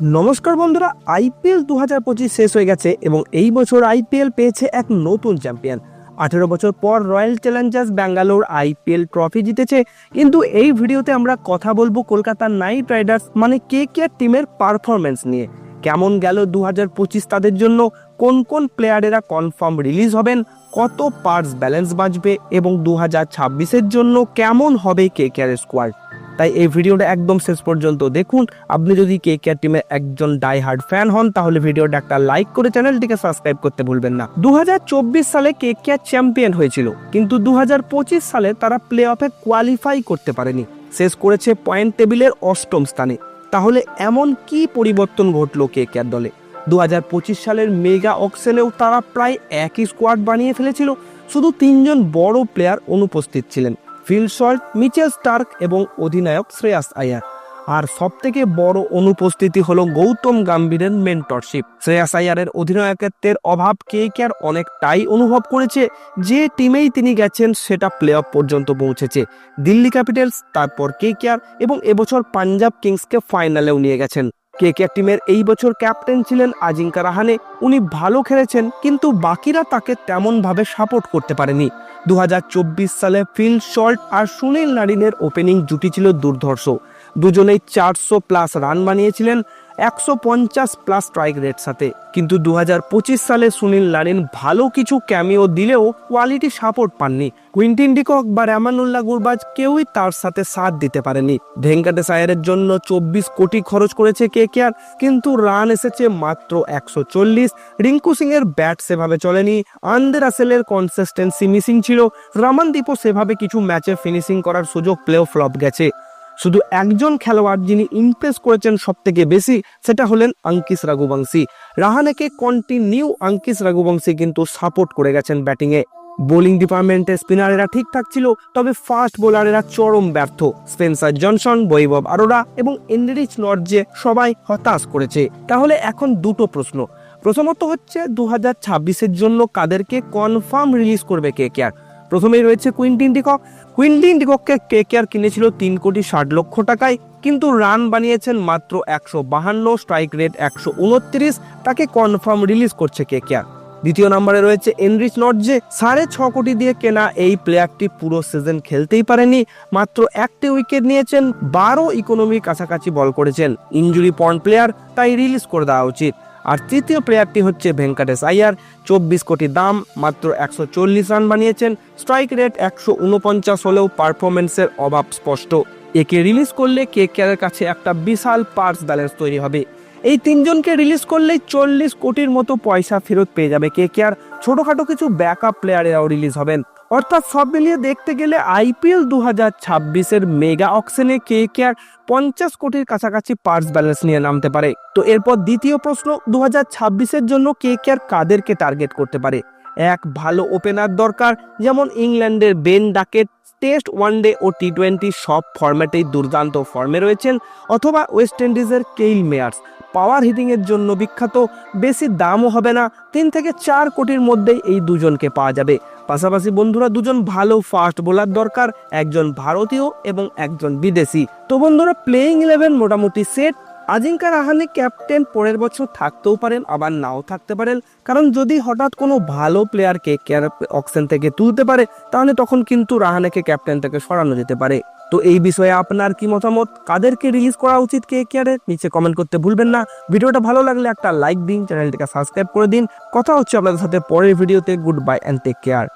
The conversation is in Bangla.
নমস্কার বন্ধুরা আইপিএল দু হাজার পঁচিশ শেষ হয়ে গেছে এবং এই বছর আইপিএল পেয়েছে এক নতুন চ্যাম্পিয়ন। আঠেরো বছর পর Royal Challengers Bangalore IPL trophy জিতেছে। কিন্তু এই ভিডিওতে আমরা কথা বলব কলকাতা নাইট রাইডার্স মানে কে কে টিমের পারফরমেন্স নিয়ে। কেমন গেল দু হাজার পঁচিশ তাদের জন্য? কোন কোন প্লেয়ারেরা কনফার্ম রিলিজ হবেন? কত পার্টস ব্যালেন্স বাঁচবে? এবং দু হাজার ছাব্বিশের জন্য কেমন হবে কে কে স্কোয়াড? তাই এই ভিডিওটা একদম শেষ পর্যন্ত দেখুন। আপনি যদি কে কে টিমের একজন ডাই হার্ড ফ্যান হন, তাহলে ভিডিওটা একটা লাইক করে চ্যানেলটিকে সাবস্ক্রাইব করতে ভুলবেন না। দু হাজার চব্বিশ সালে কে কে চ্যাম্পিয়ন হয়েছিল, কিন্তু দু হাজার পঁচিশ সালে তারা প্লে অফে কোয়ালিফাই করতে পারেনি। শেষ করেছে পয়েন্ট টেবিলের অষ্টম স্থানে। তাহলে এমন কি পরিবর্তন ঘটলো কে কে দলে? দু হাজার পঁচিশ সালের মেগা অকশনেও তারা প্রায় একই স্কোয়াড বানিয়ে ফেলেছিল। শুধু তিনজন বড় প্লেয়ার অনুপস্থিত ছিলেন। ফিল শল্ট মিচেল স্টার্ক এবং অধিনায়ক শ্রেয়াস আয়ার। আর সব থেকে বড় অনুপস্থিতি হলো গৌতম গাম্ভীরের মেন্টরশিপ শ্রেয়াস আয়ারের অধিনায়কত্বের অভাব কে কে আর অনেকটাই অনুভব করেছে, যে টিমেই তিনি গেছেন সেটা প্লে অফ পর্যন্ত পৌঁছেছে। দিল্লি ক্যাপিটালস, তারপর কে কে আর এবং এবছর পাঞ্জাব কিংসকে ফাইনালেও নিয়ে গেছেন। কে কে টিমের এই বছর ক্যাপ্টেন ছিলেন আজিঙ্কা রাহানে, উনি ভালো খেলেছেন, কিন্তু বাকিরা তাকে তেমনভাবে সাপোর্ট করতে পারেনি। দু হাজার চব্বিশ সালে ফিল শল্ট আর সুনীল নারিনের ওপেনিং জুটি ছিল দুর্ধর্ষ। দুজনেই চারশো প্লাস রান বানিয়েছিলেন একশো পঞ্চাশ প্লাস স্ট্রাইক রেট সাথে। কিন্তু দু সালে সুনীল নারিন ভালো কিছু ক্যামিও দিলেও কোয়ালিটি সাপোর্ট পাননি। কুইন্টিন ডিকক বা র্যামানুল্লাহ গুরবাজ কেউই তার সাথে সাথ দিতে পারেনি ভেঙ্কাটেশ আয়ারের জন্য চব্বিশ কোটি খরচ করেছে কে কেয়ার কিন্তু রান এসেছে মাত্র একশো চল্লিশ। রিঙ্কু সিং এর ব্যাট সেভাবে চলেনি। আন্দে রাসেলের কনসিস্টেন্সি মিসিং ছিল। রামানদীপও সেভাবে কিছু ম্যাচে ফিনিশিং করার সুযোগ প্লেও ফ্লপ গেছে। শুধু একজন খেলোয়াড় যিনি ইমপ্রেস করেছেন সব থেকে বেশি, সেটা হলেন অঙ্কিশ রঘুবংশী। রাহানেকে কন্টিনিউ অঙ্কিশ রঘুবংশী কিন্তু সাপোর্ট করে গেছেন ব্যাটিংয়ে বোলিং ডিপার্টমেন্টে স্পিনারেরা ঠিকঠাক ছিল, তবে ফাস্ট বোলারেরা চরম ব্যর্থ। স্পেন্সার জনসন বৈভব আরোরা এবং এন্ডরিচ নর্জে সবাই হতাশ করেছে। তাহলে এখন দুটো প্রশ্ন। প্রথমত হচ্ছে দু হাজার জন্য কাদেরকে কনফার্ম রিলিজ করবে কে কে আর? প্রথমেই রয়েছে কুইন্টিন ডিকক। কুইন্টিন ডিকককে কে কে আর কিনেছিল তিন কোটি ষাট লক্ষ টাকায়, কিন্তু রান বানিয়েছেন মাত্র একশো বাহান্ন, স্ট্রাইক রেট একশো উনত্রিশ, তাকে কনফার্ম রিলিজ করছে কে কে আর দ্বিতীয় নম্বরে রয়েছে এনরিচ নটজে সাড়ে ছ কোটি দিয়ে কেনা এই প্লেয়ারটি পুরো সিজন খেলতেই পারেনি, মাত্র একটি উইকেট নিয়েছেন বারো ইকোনমির কাছাকাছি বল করেছেন ইঞ্জুরি পয়েন্ট প্লেয়ার, তাই রিলিজ করে দেওয়া উচিত। আর তৃতীয় প্লেয়ারটি হচ্ছে ভেঙ্কাটেশ আয়ার। চব্বিশ কোটি দাম, মাত্র একশো চল্লিশ রান বানিয়েছেন। স্ট্রাইক রেট একশো উনপঞ্চাশ হলেও পারফরমেন্সের অভাব স্পষ্ট। একে রিলিজ করলে কে কেয়ারের কাছে একটা বিশাল পার্স ব্যালেন্স তৈরি হবে। এই তিনজনকে রিলিজ করলেই চল্লিশ কোটির মতো পয়সা ফেরত পেয়ে যাবে কে কে আর ছোটোখাটো কিছু ব্যাকআপ প্লেয়ারেরাও রিলিজ হবেন। অর্থাৎ সব মিলিয়ে দেখতে গেলে আইপিএল দু হাজার ছাব্বিশের মেগা অকশনে কে কে আর পঞ্চাশ কোটির কাছাকাছি পার্স ব্যালেন্স নিয়ে নামতে পারে। তো এরপর দ্বিতীয় প্রশ্ন দু হাজার ছাব্বিশের জন্য কে কে আর কাদেরকে টার্গেট করতে পারে? এক, ভালো ওপেনার দরকার, যেমন ইংল্যান্ডের Ben Duckett test one day ও টি টোয়েন্টি সব ফরম্যাটেই দুর্দান্ত ফর্মে রয়েছেন, অথবা ওয়েস্ট ইন্ডিজের কেইল মেয়ার্স। পাওয়ার হিটিংয়ের জন্য বিখ্যাত, বেশি দামও হবে না, তিন থেকে চার কোটির মধ্যেই এই দুজনকে পাওয়া যাবে। পাশাপাশি বন্ধুরা দুজন ভালো ফাস্ট বোলার দরকার, একজন ভারতীয় এবং একজন বিদেশি। তো বন্ধুরা প্লেইং ইলেভেন মোটামুটি সেট আজিঙ্কা রাহানে ক্যাপ্টেন পরের বছর থাকতেও পারেন, আবার নাও থাকতে পারেন। কারণ যদি হঠাৎ কোনো ভালো প্লেয়ারকে অকশন থেকে তুলতে পারে, তাহলে তখন কিন্তু রাহানেকে ক্যাপ্টেন থেকে সরানো যেতে পারে। তো এই বিষয়ে আপনার কি মতামত? কাদেরকে রিলিজ করা উচিত কে কেয়ারের নিচে কমেন্ট করতে ভুলবেন না। ভিডিওটা ভালো লাগলে একটা লাইক দিন, চ্যানেলটিকে সাবস্ক্রাইব করে দিন। কথা হচ্ছে আপনাদের সাথে পরের ভিডিওতে good bye and take care